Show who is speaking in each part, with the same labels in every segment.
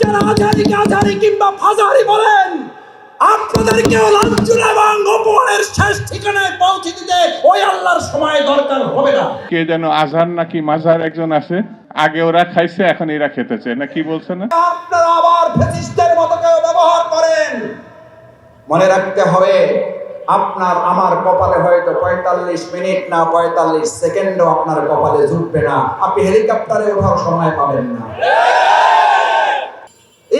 Speaker 1: যারা আজারিকে আজারি কিংবা ফাজারি বলেন আপনাদেরকেও লাঞ্ছনা এবং অপমানের শেষ ঠিকানায় পৌঁছে দিতে ওই আল্লাহর সময় দরকার হবে না।
Speaker 2: কে যেন আজহার নাকি মাজার একজন আছে আগে ওরা খাইছে এখন এরা খেতেছে না কি বলছে না?
Speaker 1: আপনারা আবার ফেসিস্টের মতো কেউ ব্যবহার করেন। মনে রাখতে হবে আপনার আমার কপালে হয়তো পঁয়তাল্লিশ মিনিট না পঁয়তাল্লিশ সেকেন্ডও আপনার কপালে জুটবে না। আপনি হেলিকপ্টারে ওঠার সময় পাবেন না।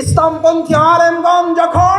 Speaker 1: ইসলামপন্থী আলেমগঞ্জ যখন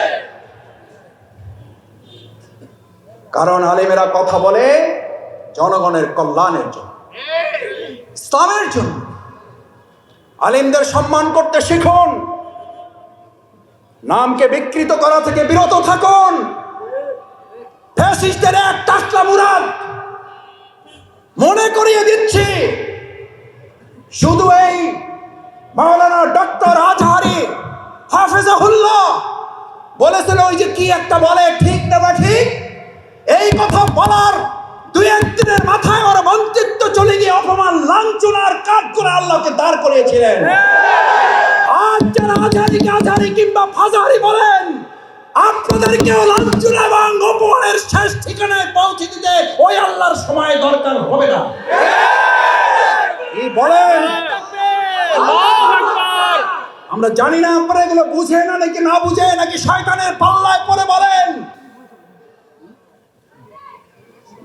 Speaker 1: কারণ আলেমেরা কথা বলে জনগণের কল্যাণের জন্য, ইসলামের জন্য। আলিমদের সম্মান করতে শিখুন। নামকে বিকৃত করা থেকে বিরত থাকুন। ফ্যাসিস্টদের এক মুরাদ মনে করিয়ে দিচ্ছি। শুধু এই মাওলানা ডক্টর আজহারি হাফেজাহুল্লাহ বলেছিল, ওই যে কি একটা বলে, ঠিক না বা ঠিক? এই কথা বলার দুই একদিনের মাথায় ওর মন্ত্রিত্ব চলে গিয়ে অপমান লাঞ্ছনার কাজ করে আল্লাহকে দাঁড় করিয়েছিলেন। আজ যারা আজারি কিংবা ফাজারি বলেন আপনাদেরকেও লাঞ্ছনা এবং অপমানের শেষ ঠিকানায় পৌঁছে দিতে ওই আল্লাহর সময় দরকার হবে না। বলেন? আমরা জানি না আপনারা এগুলো বুঝে না নাকি না বুঝে নাকি শয়তানের পাল্লায় পরে বলেন?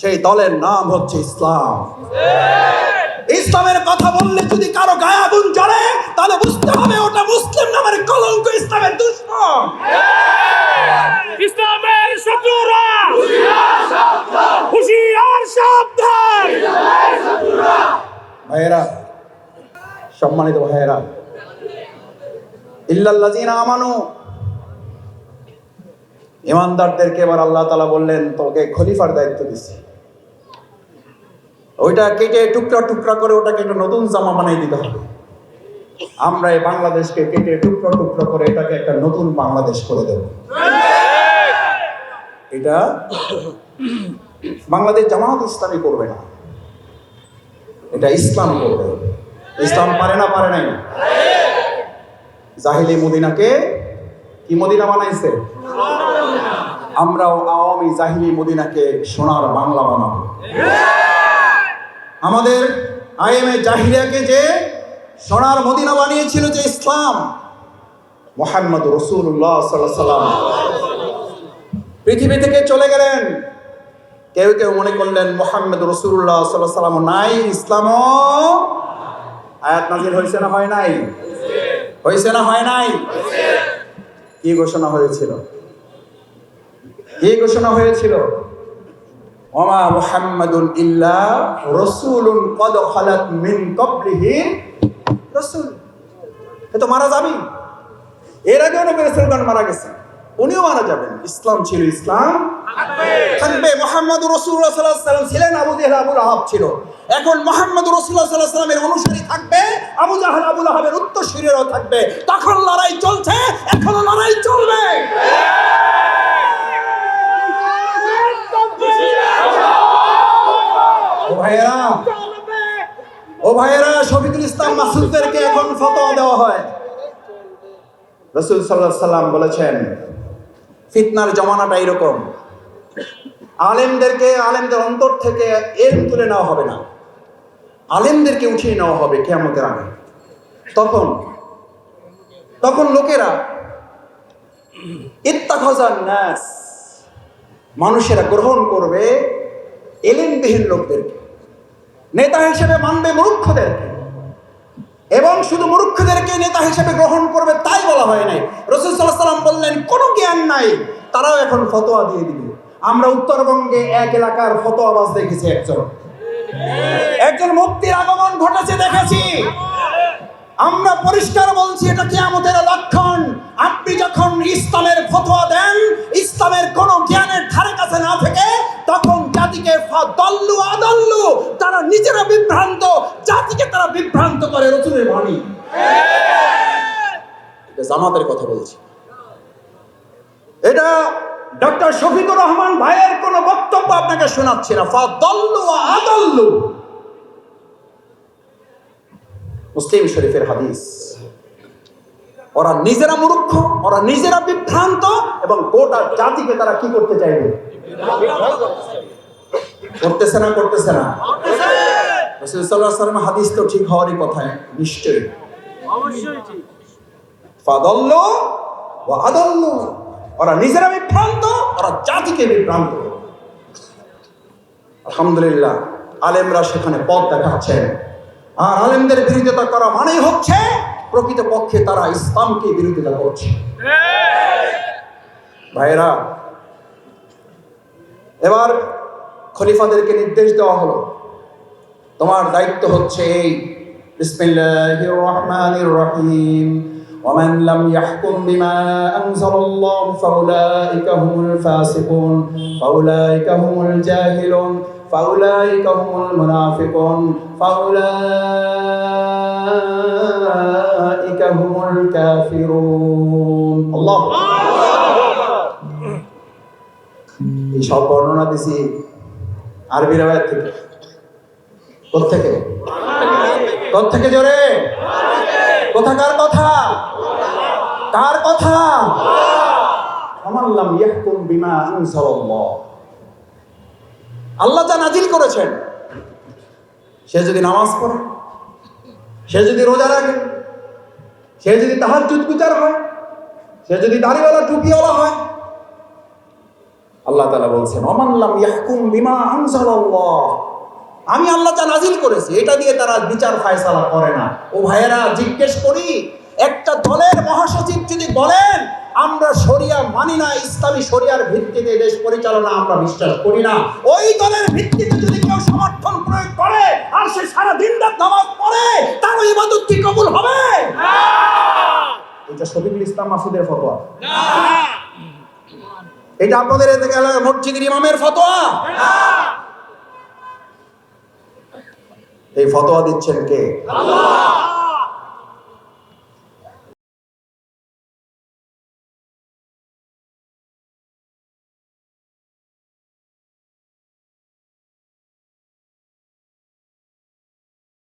Speaker 1: সেই দলের নাম হচ্ছে ইসলাম। ইসলামের কথা বললে যদি কারও গায়ে আগুন জ্বলে তাহলে বুঝতে হবে ওটা মুসলিম নামের কলঙ্ক ইসলামের দুশ্মন।
Speaker 3: ইসলামের শত্রুরা। হুশিয়ার সাবধান।
Speaker 1: ভাইয়েরা সম্মানিত ভাইয়েরা ইল্লাল্লাযিনা আমানু। ইমানদারদেরকে এবার আল্লাহ তাআলা বললেন তোকে খলিফার দায়িত্ব দিছি। ওইটা কেটে টুকরা টুকরা করে ওটাকে একটা নতুন জামা বানিয়ে দিতে হবে। আমরা এই বাংলাদেশকে কেটে টুকরো টুকরা করে এটাকে একটা নতুন বাংলাদেশ করে দেব। এটা বাংলাদেশ জামাত ইসলামী করবে না। এটা ইসলাম করবে। ইসলাম পারে না, পারে নাই। জাহিলি মদিনাকে কি মদিনা বানাইছে? আমরাও আওয়ামী জাহিলি মদিনাকে সোনার বাংলা বানাবো। আমাদের আইএমএ জাহিরাকে যে সোনার মদিনা বানিয়েছিল যে ইসলাম, মোহাম্মদ রসুল্লাহ সাল্লাম পৃথিবী থেকে চলে গেলেন। কেউ কেউ মনে করলেন মোহাম্মদ রসুল্লাহ সাল্লাহ সাল্লাম নাই, ইসলামও আয়াত নাজির হয়েছে না হয় নাই? হয়েছে না হয় নাই? কি ঘোষণা হয়েছিল? কি ঘোষণা হয়েছিল? ওমা রাসূল। ইসলাম ছিল ইসলাম। থাকবে মোহাম্মদ ছিলেন আবু আবুল আহাব ছিল। এখন মোহাম্মদ রসুল্লাহ অনুসারী থাকবে। আবু জাহাল, আবুল আহাবের উত্তরসূরিরাও থাকবে। তখন লড়াই চলছে, এখনও লড়াই চলবে। ভাইয়েরা, ও ভাইয়েরা, শফিকুল ইসলাম মাসুদদেরকে এখন ফতোয়া দেওয়া হয়। রসুল সাল্লাহ সাল্লাম বলেছেন, ফিতনার জমানাটা এরকম। আলেমদেরকে, আলেমদের অন্তর থেকে এর তুলে নেওয়া হবে না। আলেমদেরকে উঠিয়ে নেওয়া হবে কেয়ামতের আগে। তখন তখন লোকেরা ইত্তাখাজান নাস, মানুষেরা গ্রহণ করবে এলেমবিহীন লোকদেরকে। নেতা হিসেবে মানবে মূর্খদেরকে। এবং শুধু মূর্খদেরকে নেতা হিসেবে গ্রহণ করবে তাই বলা হয় নাই। রসুল সাল্লাহ সাল্লাম বললেন, কোনো জ্ঞান নাই, তারাও এখন ফতোয়া দিয়ে দিবে। আমরা উত্তরবঙ্গে এক এলাকার ফতোয়াবাজ দেখেছি একজন। একজন মুক্তির আগমন ঘটেছে দেখেছি। আমরা পরিষ্কার বলছি, এটা কিয়ামতের লক্ষণ। আপনি যখন ইসলামের ফতোয়া দেন, ইসলামের কোন জ্ঞানের ধারে কাছে না থেকে, তখন জাতিকে দল্লু আদল্লু, তারা নিজেরা বিভ্রান্ত, জাতিকে তারা বিভ্রান্ত করে রসুলের বাণী। জামাতের কথা বলছি। এটা ডক্টর শফিকুর রহমান ভাইয়ের কোনো বক্তব্য আপনাকে শোনাচ্ছি না। ফা দল্লু আদল্লু। মুসলিম শরীফের হাদিস। ওরা নিজেরা মূর্খ ওরা নিজেরা বিভ্রান্ত এবং গোটা জাতিকে তারা কি করতে চাইবে? করতেছে না করতেছে না। হাদিস তো ঠিক হওয়ারই কথা নিশ্চয়ই। ফাদাল্লু ওয়া আদাল্লু। ওরা নিজেরা বিভ্রান্ত ওরা জাতিকে বিভ্রান্ত। আলহামদুলিল্লাহ আলেমরা সেখানে পথ দেখাচ্ছেন। আর আলেমদের বিরোধিতা করা মানেই হচ্ছে প্রকৃত পক্ষে তারা ইসলামকে বিরোধিতা করছে ভাইরা এবার খলিফাদেরকে নির্দেশ দেওয়া হলো তোমার দায়িত্ব হচ্ছে এই বিসমিল্লাহির রহমানির রহিম ومن لم يحكم بما أنزل الله فأولئك هم الفاسقون فأولئك هم الجاهلون فأولئك هم المنافقون فأولئك هم الكافرون الله এই সব বর্ণনা দিছি আরবি রেওয়ায়ত থেকে কোথেকে কোথেকে জোরে কোথাকার কথা কার কথা আমাল্লাম ইয়াহকুম বিমা আনজালাল্লাহ আল্লাহ যা নাজিল করেছেন, সে যদি নামাজ পড়ে, সে যদি রোজা রাখে, সে যদি তাহাজ্জুদ গুজার হয়, সে যদি দাড়িওয়ালা টুপিওয়ালা হয়, আল্লাহ তালা বলছেন অমানলাম ইয়াহকুম বিমা আমি আল্লাহ যা নাজিল করেছি, এটা দিয়ে তারা বিচার ফায়সালা করে না। ও ভাইয়েরা, জিজ্ঞেস করি, একটা দলের মহাসচিব যদি বলেন আমরা শরিয়া মানি না ইসলামী শরিয়ার ভিত্তিতে দেশ পরিচালনা আমরা বিশ্বাস করি না। ওই দলের ভিত্তিতে যদি কেউ সমর্থন প্রয়োগ করে আর সে সারা দিন রাত নামাজ পড়ে তার ওই ইবাদত কি কবুল হবে? এটা শফিকুল ইসলাম মাসুদের ফতোয়া। এটা আপনাদের এতে গেল মসজিদের ইমামের ফতোয়া। এই ফতোয়া দিচ্ছেন কে?